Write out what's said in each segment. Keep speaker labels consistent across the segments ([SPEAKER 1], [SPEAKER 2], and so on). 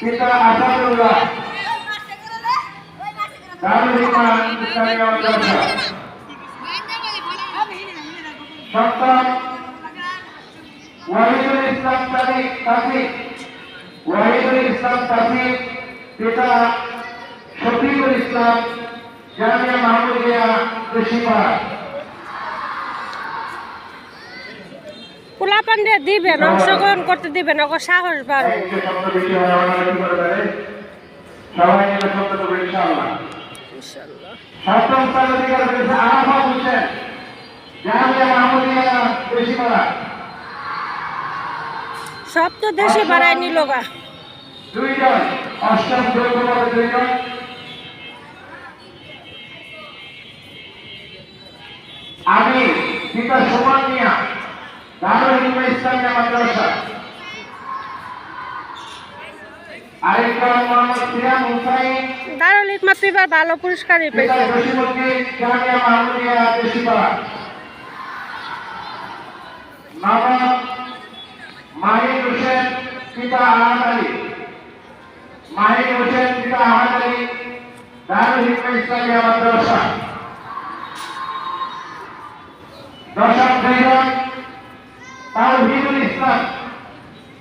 [SPEAKER 1] পিতা আসাদুল্লাহ। দারুল ইমান ইসলামী মাদ্রাসা সপ্তম ওয়াহিদুল ইসলাম তারিক তাফিক। ওয়াহিদুল ইসলাম তাফিক, পিতা শফিকুল ইসলাম, জামিয়া মাহমুদিয়া, কৃষিপাড়া।
[SPEAKER 2] পোলা পান্ডে দিবেন, অংশগ্রহণ করতে দিবেন ওকে সাহস বাড়বে সব তো দেশে বাড়াই নিল
[SPEAKER 1] আমি সুমন মিয়া দারুল ইলম ইসলামিয়া মাদ্রাসা আরেকজন মোহাম্মদ সিয়াম হুসাইন
[SPEAKER 2] দারুল ইকমাত এবার ভালো পুরস্কারই
[SPEAKER 1] পিতা
[SPEAKER 2] পেয়েছে
[SPEAKER 1] জসিমুদ্দিন জামিয়া মাহমুদিয়া দেশিপাড়া নবাব মাহিদ হোসেন পিতা আহাদ আলী। মাহিদ হোসেন পিতা আহাদ আলী দারুল হিকমা ইসলামিয়া মাদ্রাসা দশম দুইজন তাওহিদুল ইসলাম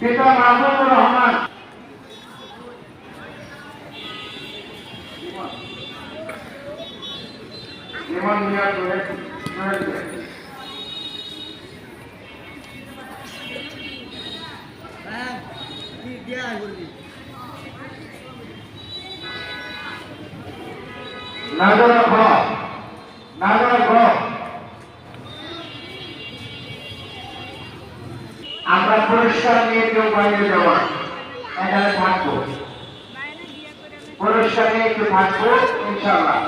[SPEAKER 1] পিতা মাহমুদুর রহমান। ইমান মিয়া জুয়েল জুয়েল নাগরা খ নাগরা খ আমরা পুরস্কার নিয়ে কেউ বাইরে না। এখানে থাকব। পুরস্কার নিয়ে একটু থাকব ইনশাল্লাহ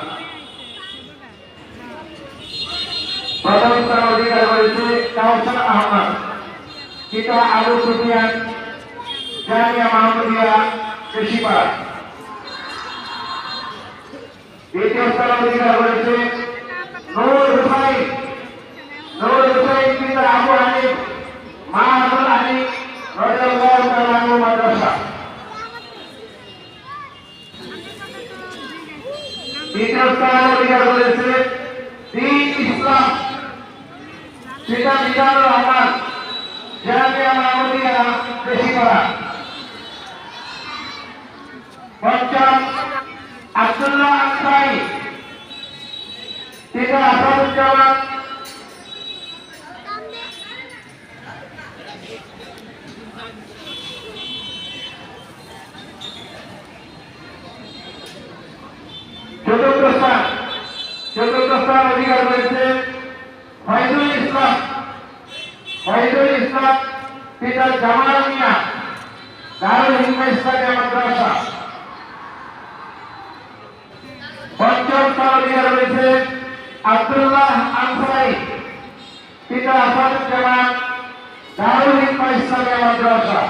[SPEAKER 1] প্রথম স্থান করেছে কাউসার আহমদ পিতা আবু সুফিয়ান, জামিয়া মাহমুদিয়া কৃষিপাড়া দ্বিতীয় স্থান অধিকার করেছে নূর হুসাইন। নূর হুসাইন পিতা আবু হানিফ মাহমুদ আলী রাদিয়াল্লাহু তাআলা আনহু মাদ্রাসা। তৃতীয় স্থান অধিকার করেছে দিন ইসলাম। পিতা মিজানুর রহমান জামিয়া মাহমুদিয়া বেশিপাড়া পঞ্চম আব্দুল্লাহ আনসারি পিতা আসাদুজ্জামান চতুর্থ স্থান চতুর্থ স্থান অধিকার করেছে ফয়জুল ইসলাম ফয়জুল ইসলাম, পিতা জামাল মিয়া, দারুল হিকমা ইসলামিয়া মাদ্রাসা। পঞ্চম অধিকার রয়েছে আব্দুল্লাহ আনসারি, পিতা দারুল হিকমা ইসলামিয়া মাদ্রাসা।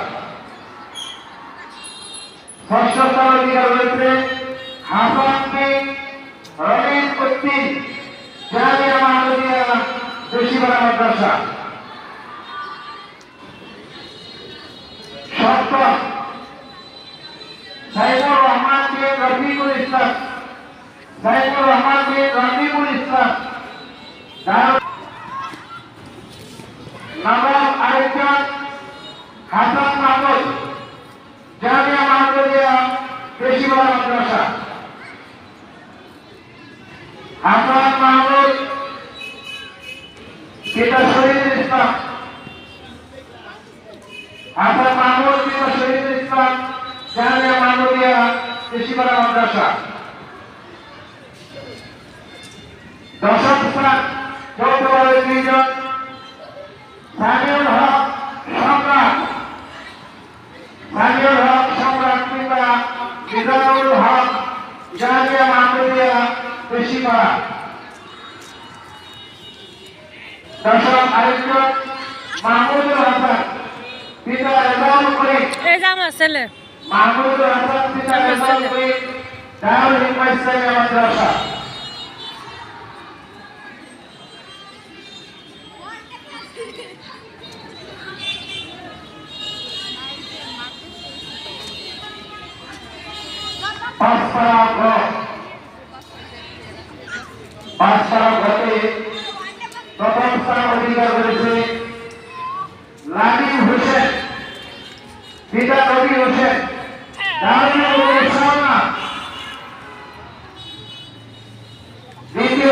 [SPEAKER 1] ষষ্ঠ রয়েছে হাসান উদ্দিন, জামিয়া মাহমুদিয়া মাদ্রাসা। সপ্তম সাইফুর রহমান বিন রফিকুল ইসলাম সাইফুর রহমান বিন রফিকুল ইসলাম নবম আরেকজন হাসান মাহমুদ জামিয়া মাহমুদিয়া বেশিবাড়া মাদ্রাসা হাসান মাহমুদ পিতা শহীদুল ইসলাম। হাসান মাহমুদ পিতা শহীদুল ইসলাম জামিয়া মাহমুদিয়া কৃষিপাড়া মাদ্রাসা। দশম স্থান চৌদ্দবারের দুইজন সামিউল হক সম্রাট সামিউল হক সম্রাট পিতা মিজানুল হক জামিয়া মাহমুদিয়া কৃষিপাড়া দশম আরেকজন মাহমুদুল হাসান
[SPEAKER 2] এই যে আমার ছেলে
[SPEAKER 1] পাঁচপাড়া প্রথম স্থান অধিকার করেছে লালিম হোসেন পিতা নবী হোসেন দারুণ সামনা দ্বিতীয় স্থান অধিকার করেছে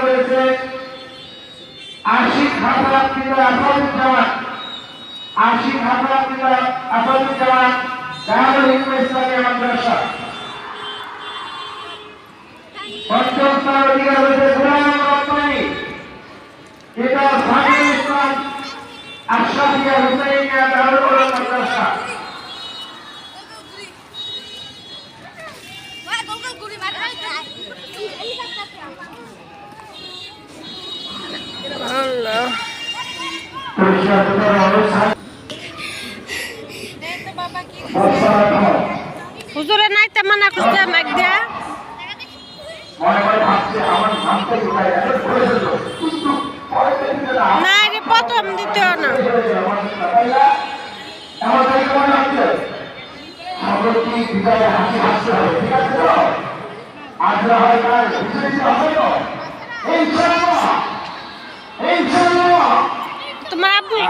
[SPEAKER 1] আশিক হাজার পিতা আসাদুজ্জামান। আশিক হাজার পিতা আসাদুজ্জামান দারুল হিন্দু ইসলামী মাদ্রাসা। পঞ্চম স্থান অধিকার করেছে গুলাম রব্বানি। পিতা সাকিব ইসলাম আশরাফিয়া হুসাইনিয়া দারুল মাদ্রাসা।
[SPEAKER 2] হুজুরে নাই তে মানা করছে মাইক দিয়া
[SPEAKER 1] ভাবছে আমার ভাবতে কোথায় গেল ঘুরে যেত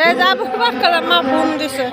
[SPEAKER 2] এই যাব মা ফোন দিছে।